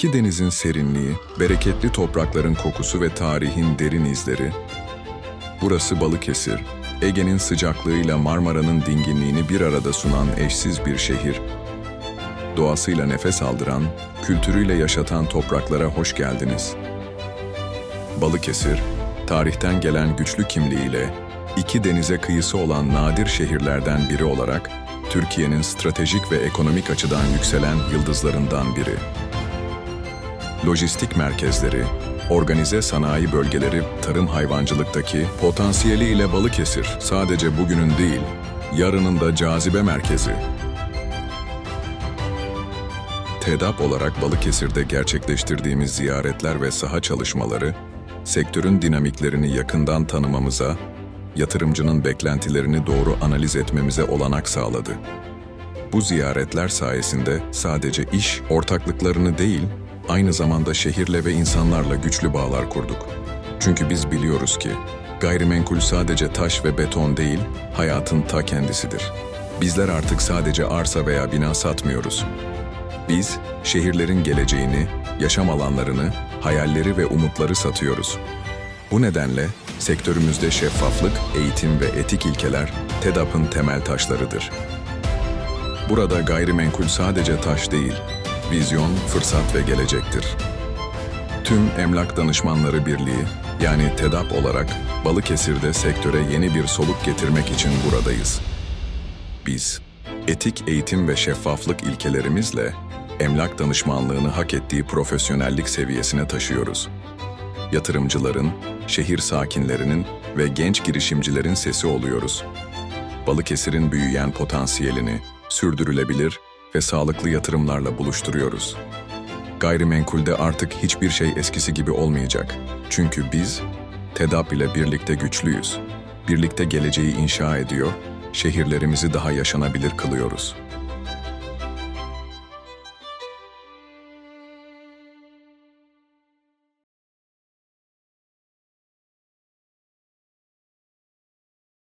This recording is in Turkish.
İki denizin serinliği, bereketli toprakların kokusu ve tarihin derin izleri. Burası Balıkesir, Ege'nin sıcaklığıyla Marmara'nın dinginliğini bir arada sunan eşsiz bir şehir. Doğasıyla nefes aldıran, kültürüyle yaşatan topraklara hoş geldiniz. Balıkesir, tarihten gelen güçlü kimliğiyle iki denize kıyısı olan nadir şehirlerden biri olarak Türkiye'nin stratejik ve ekonomik açıdan yükselen yıldızlarından biri. Lojistik merkezleri, organize sanayi bölgeleri, tarım hayvancılıktaki potansiyeliyle Balıkesir sadece bugünün değil, yarının da cazibe merkezi. TEDAP olarak Balıkesir'de gerçekleştirdiğimiz ziyaretler ve saha çalışmaları, sektörün dinamiklerini yakından tanımamıza, yatırımcının beklentilerini doğru analiz etmemize olanak sağladı. Bu ziyaretler sayesinde sadece iş ortaklıklarını değil, aynı zamanda şehirle ve insanlarla güçlü bağlar kurduk. Çünkü biz biliyoruz ki gayrimenkul sadece taş ve beton değil, hayatın ta kendisidir. Bizler artık sadece arsa veya bina satmıyoruz. Biz şehirlerin geleceğini, yaşam alanlarını, hayalleri ve umutları satıyoruz. Bu nedenle sektörümüzde şeffaflık, eğitim ve etik ilkeler TEDAP'ın temel taşlarıdır. Burada gayrimenkul sadece taş değil, vizyon, fırsat ve gelecektir. Tüm Emlak Danışmanları Birliği, yani TEDAP olarak Balıkesir'de sektöre yeni bir soluk getirmek için buradayız. Biz, etik eğitim ve şeffaflık ilkelerimizle emlak danışmanlığını hak ettiği profesyonellik seviyesine taşıyoruz. Yatırımcıların, şehir sakinlerinin ve genç girişimcilerin sesi oluyoruz. Balıkesir'in büyüyen potansiyelini sürdürülebilir ve sağlıklı yatırımlarla buluşturuyoruz. Gayrimenkulde artık hiçbir şey eskisi gibi olmayacak. Çünkü biz TEDAP ile birlikte güçlüyüz. Birlikte geleceği inşa ediyor, şehirlerimizi daha yaşanabilir kılıyoruz.